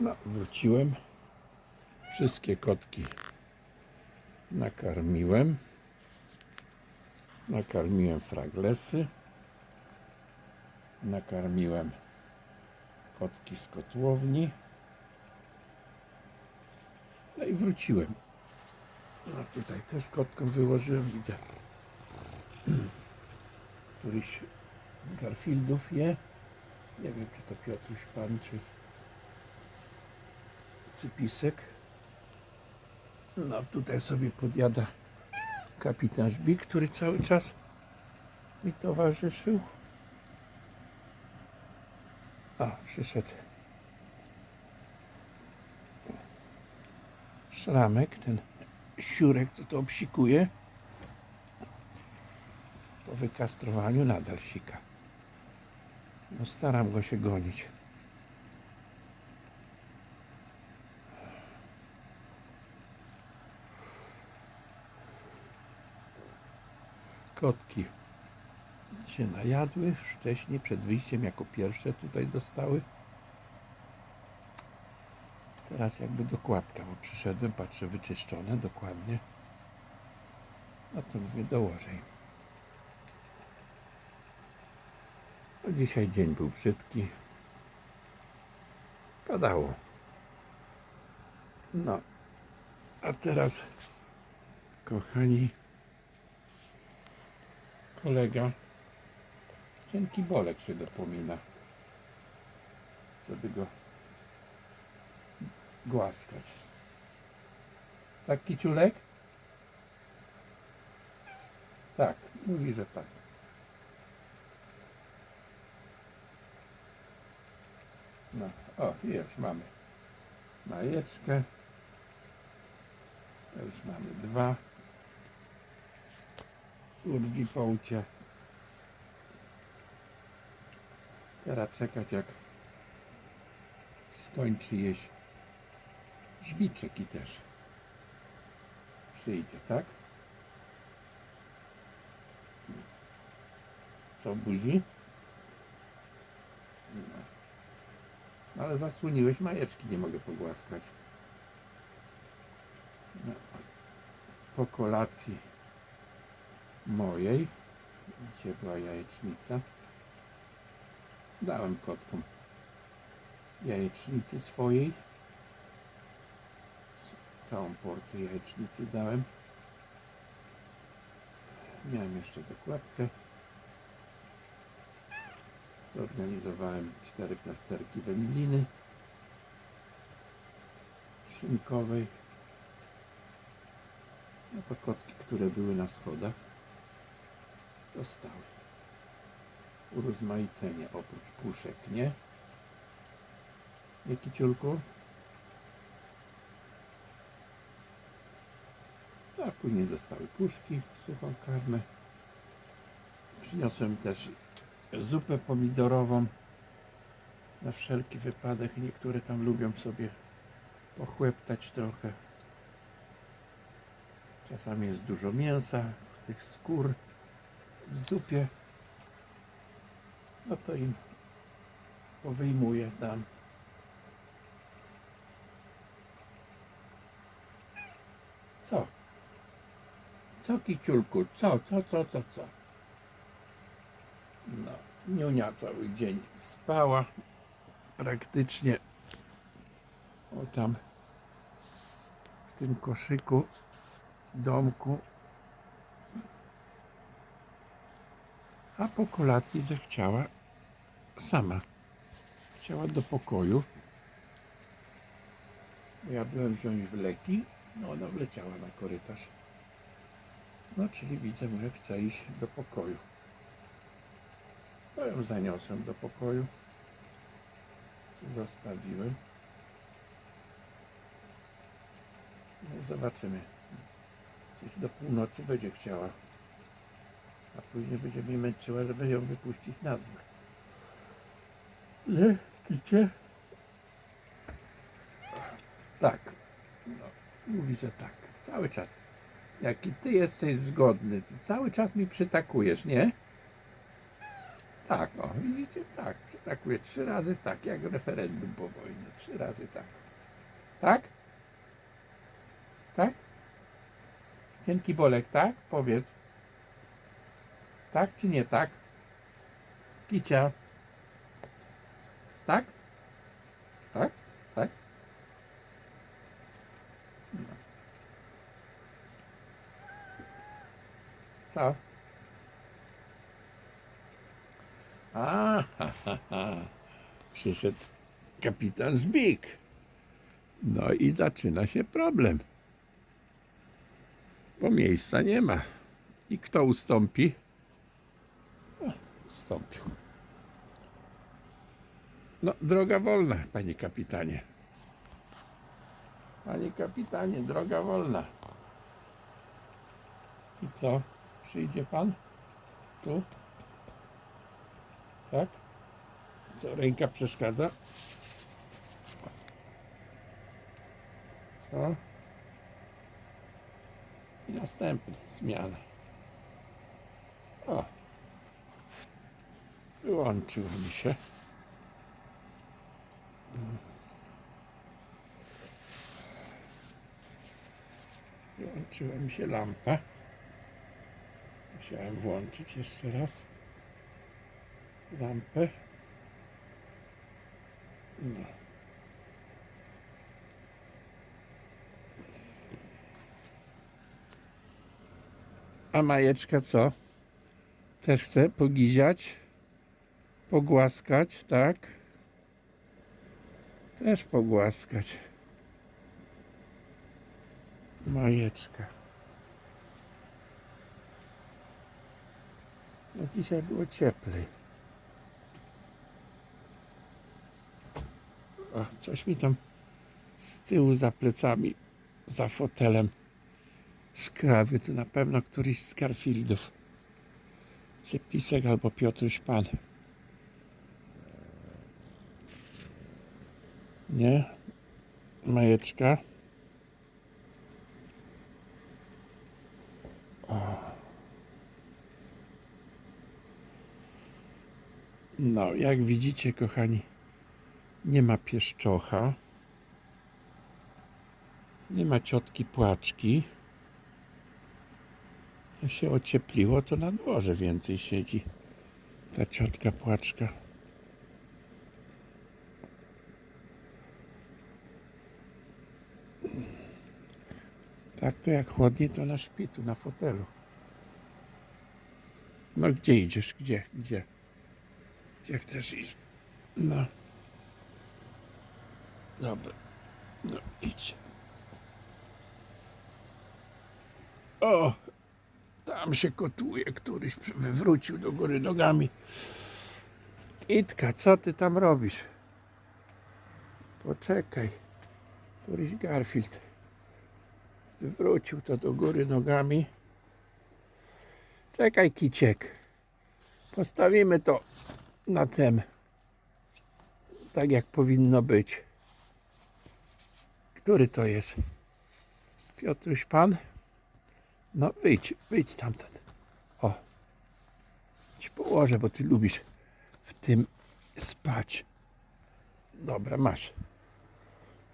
No, wróciłem. Wszystkie kotki nakarmiłem. Nakarmiłem fraglesy. Nakarmiłem kotki z kotłowni. No i wróciłem. No tutaj też kotką wyłożyłem, widzę. Któryś Garfieldów je. Nie wiem, czy to Piotruś Pan, czy Cypisek. No tutaj sobie podjada kapitan Żbik, który cały czas mi towarzyszył. A, przyszedł szramek, ten siurek, co to obsikuje. Po wykastrowaniu nadal sika. No staram go się gonić. Kotki się najadły wcześniej, przed wyjściem jako pierwsze tutaj dostały. Teraz jakby dokładka, bo przyszedłem, patrzę wyczyszczone dokładnie. No to mówię, dołożę. No dzisiaj dzień był brzydki. Padało. No, a teraz, kochani, kolega, cienki bolek się dopomina, żeby go głaskać. Tak, kiciulek? Tak, mówi, że tak. No, o, już mamy majeczkę. Już mamy dwa. Urwi połcie. Teraz czekać jak skończy jeść żbiczek i też przyjdzie, tak? Co buzi? No. Ale zasłoniłeś majeczki, nie mogę pogłaskać. No. Po kolacji mojej, gdzie była jajecznica, dałem kotkom jajecznicy swojej. Całą porcję jajecznicy dałem. Miałem jeszcze dokładkę. Zorganizowałem cztery plasterki wędliny szynkowej. No to kotki, które były na schodach, dostały urozmaicenie oprócz puszek, nie? Nie, kiciulku? A później dostały puszki, suchą karmę. Przyniosłem też zupę pomidorową na wszelki wypadek. Niektóre tam lubią sobie pochłeptać trochę. Czasami jest dużo mięsa, tych skór w zupie. No to im powyjmuję, dam. Co? Co kiciulku? Co, co, co, co, co? No, niunia cały dzień spała. Praktycznie o tam w tym koszyku domku. A po kolacji zechciała sama. Chciała do pokoju. Ja byłem wziąć w leki, no ona wleciała na korytarz. No, czyli widzę, że chce iść do pokoju. To ją zaniosłem do pokoju. Zostawiłem. No zobaczymy. Gdzieś do północy będzie chciała. A później będzie mi męczyła, żeby ją wypuścić na dwór. Nie, kicie? Tak. No, mówi, że tak. Cały czas. Jaki ty jesteś zgodny. Ty cały czas mi przytakujesz, nie? Tak, o, widzicie? Tak. atakuje. Trzy razy tak, jak referendum po wojnie. Trzy razy tak. Tak? Tak? Cienki bolek, tak? Powiedz. Tak czy nie tak? Kicia. Tak? Tak? Tak? No. Co? A, ha, ha, ha. Przyszedł kapitan Żbik. No i zaczyna się problem. Bo miejsca nie ma. I kto ustąpi? O, ustąpił. No, droga wolna, panie kapitanie. Panie kapitanie, droga wolna. I co? Przyjdzie pan? Tu? Tak? Co, ręka przeszkadza? Co? I następny, zmiana. O. Wyłączył mi się. Wyłączyła mi się lampa. Musiałem włączyć jeszcze raz lampę. No. A Majeczka co? Też chce pogiziać? Pogłaskać, tak? Też pogłaskać. Majeczka. No dzisiaj było cieplej. O, coś mi tam z tyłu za plecami, za fotelem szkrawie. To na pewno któryś z Garfieldów. Cepisek albo Piotruś Pan. Nie? Majeczka. No, jak widzicie, kochani, nie ma pieszczocha. Nie ma ciotki płaczki. Jak się ociepliło, to na dworze więcej siedzi ta ciotka płaczka. Tak to jak chłodnie, to na szpitu, na fotelu. No gdzie idziesz? Gdzie? Gdzie? Gdzie chcesz iść? No. Dobra. No idź. O! Tam się kotuje, któryś wywrócił do góry nogami. Itka, co ty tam robisz? Poczekaj. Któryś Garfield wywrócił to do góry nogami. Czekaj, kiciek. Postawimy to na tem. Tak jak powinno być. Który to jest? Piotruś Pan? No wyjdź, wyjdź stamtąd. O. Ci położę, bo ty lubisz w tym spać. Dobra, masz.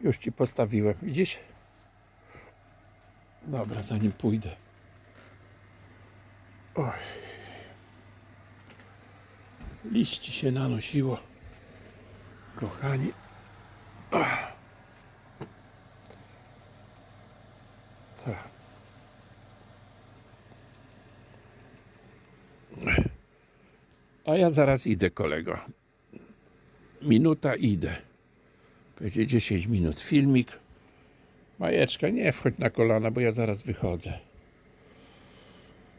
Już ci postawiłem, widzisz? Dobra, zanim pójdę. Oj. Liści się nanosiło. Kochani. Tak. A ja zaraz idę, kolego. Minuta idę. Będzie 10 minut filmik. Majeczka, nie wchodź na kolana, bo ja zaraz wychodzę.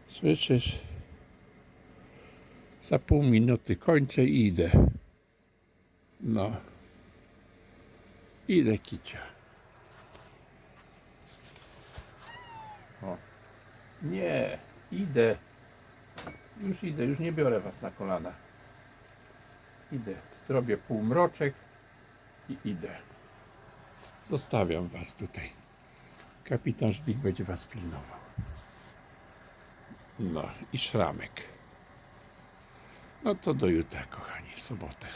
Słyszysz? Za pół minuty kończę i idę. No. Idę, kicia. O. Nie, idę. Już idę, już nie biorę was na kolana. Idę, zrobię półmroczek i idę. Zostawiam was tutaj. Kapitan Żbik będzie was pilnował. No i szramek. No to do jutra, kochani, sobotę.